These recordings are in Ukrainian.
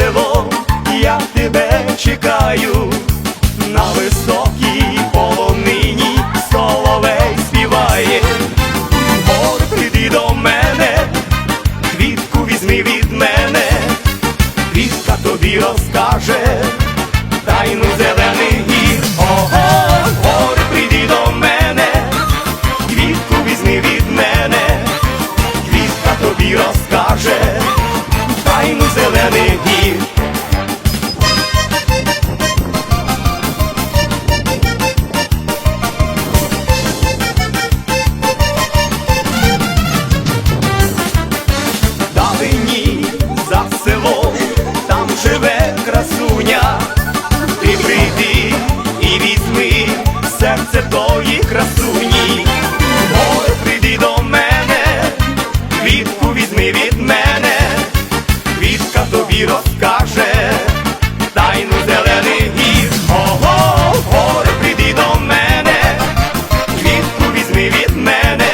село, я тебе чекаю, на високій полонині соловей співає, Бор, прийди до мене, квітку візьми від мене, квітка тобі розкаже, тайну зелену. весняних днів. Далині за селом там живе красуня, ти прийди і візьми серце то. розкаже тайну зелених гір. Ого, горе прийди до мене, квітку візьми від мене,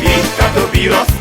квітка тобі розкаже.